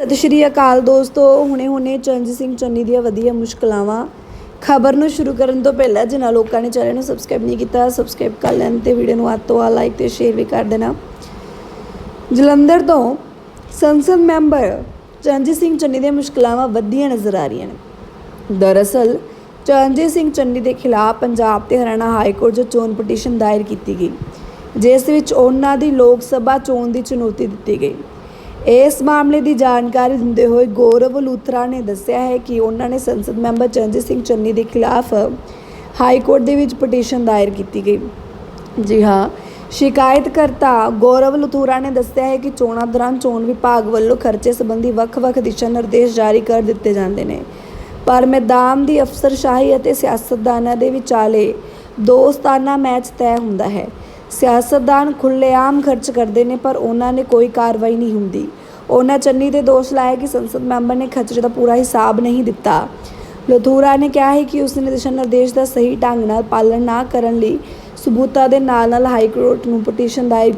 ਸਤਿ ਸ਼੍ਰੀ ਅਕਾਲ ਦੋਸਤੋ ਹੁਣੇ ਹੁਣੇ ਚਰਨਜੀਤ ਸਿੰਘ ਚੰਨੀ ਦੀਆਂ ਵਧੀਆ ਮੁਸ਼ਕਲਾਵਾਂ। ਖਬਰ ਨੂੰ ਸ਼ੁਰੂ ਕਰਨ ਤੋਂ ਪਹਿਲਾਂ ਜਿਨ੍ਹਾਂ ਲੋਕਾਂ ਨੇ ਚੈਨਲ ਨੂੰ ਸਬਸਕ੍ਰਾਈਬ ਨਹੀਂ ਕੀਤਾ ਸਬਸਕ੍ਰਾਈਬ ਕਰ ਲੈਣ ਤੇ ਵੀਡੀਓ ਨੂੰ ਹੱਥ ਤੋਂ ਆ ਲਾਈਕ ਤੇ ਸ਼ੇਅਰ ਵੀ ਕਰ ਦੇਣਾ। ਜਲੰਧਰ ਤੋਂ ਸੰਸਦ ਮੈਂਬਰ ਚਰਨਜੀਤ ਸਿੰਘ ਚੰਨੀ ਦੀਆਂ ਮੁਸ਼ਕਲਾਵਾਂ ਵਧੀਆਂ ਨਜ਼ਰ ਆ ਰਹੀਆਂ ਨੇ। ਦਰਅਸਲ, ਚਰਨਜੀਤ ਸਿੰਘ ਚੰਨੀ ਦੇ ਖਿਲਾਫ ਪੰਜਾਬ ਤੇ ਹਰਿਆਣਾ ਹਾਈ ਕੋਰਟ 'ਚ ਚੋਣ ਪਟੀਸ਼ਨ ਦਾਇਰ ਕੀਤੀ ਗਈ, ਜਿਸ ਵਿੱਚ ਉਹਨਾਂ ਦੀ ਲੋਕ ਸਭਾ ਚੋਣ ਦੀ ਚੁਣੌਤੀ ਦਿੱਤੀ ਗਈ। ਇਸ ਮਾਮਲੇ ਦੀ ਜਾਣਕਾਰੀ ਦਿੰਦੇ ਹੋਏ ਗੌਰਵ ਲੂਥਰਾ ਨੇ ਦੱਸਿਆ ਹੈ ਕਿ ਉਹਨਾਂ ਨੇ ਸੰਸਦ ਮੈਂਬਰ ਚਰਨਜੀਤ ਸਿੰਘ ਚੰਨੀ ਦੇ ਖਿਲਾਫ ਹਾਈ ਕੋਰਟ ਦੇ ਵਿੱਚ ਪਟੀਸ਼ਨ ਦਾਇਰ ਕੀਤੀ ਗਈ। ਜੀ ਹਾਂ। ਸ਼ਿਕਾਇਤਕਰਤਾ ਗੌਰਵ ਲਥੂਰਾ ਨੇ ਦੱਸਿਆ ਹੈ ਕਿ ਚੋਣਾਂ ਦੌਰਾਨ ਚੋਣ ਵਿਭਾਗ ਵੱਲੋਂ ਖਰਚੇ ਸੰਬੰਧੀ ਵੱਖ-ਵੱਖ ਦਿਸ਼ਾ ਨਿਰਦੇਸ਼ ਜਾਰੀ ਕਰ ਦਿੱਤੇ ਜਾਂਦੇ ਨੇ। ਪਰ ਮੈਦਾਨ ਦੀ ਅਫਸਰਸ਼ਾਹੀ ਅਤੇ ਸਿਆਸਤਦਾਨਾਂ ਦੇ ਵਿਚਾਲੇ ਦੋਸਤਾਨਾ ਮੈਚ ਤੈਅ ਹੁੰਦਾ ਹੈ। ਸਿਆਸਤਦਾਨ ਖੁੱਲ੍ਹੇਆਮ ਖਰਚ ਕਰਦੇ ਨੇ ਪਰ ਉਹਨਾਂ ਨੇ ਕੋਈ ਕਾਰਵਾਈ ਨਹੀਂ ਹੁੰਦੀ। ਉਹਨਾਂ ਚੰਨੀ ਦੇ ਦੋਸ਼ ਲਾਇਆ ਕਿ ਸੰਸਦ ਮੈਂਬਰ ਨੇ ਖਰਚੇ ਦਾ ਪੂਰਾ ਹਿਸਾਬ ਨਹੀਂ ਦਿੱਤਾ। ਲਥੂਰਾ ਨੇ ਕਿਹਾ ਹੈ ਕਿ ਉਸ ਨੇ ਦਿਸ਼ਾ ਨਿਰਦੇਸ਼ ਦਾ ਸਹੀ ਢੰਗ ਨਾਲ ਪਾਲਣ ਨਾ ਕਰਨ ਲਈ ਸਬੂਤਾਂ ਦੇ ਨਾਲ ਨਾਲ ਹਾਈ ਕੋਰਟ ਨੂੰ ਪਟੀਸ਼ਨ ਦਾਇਰ ਕੀਤੀ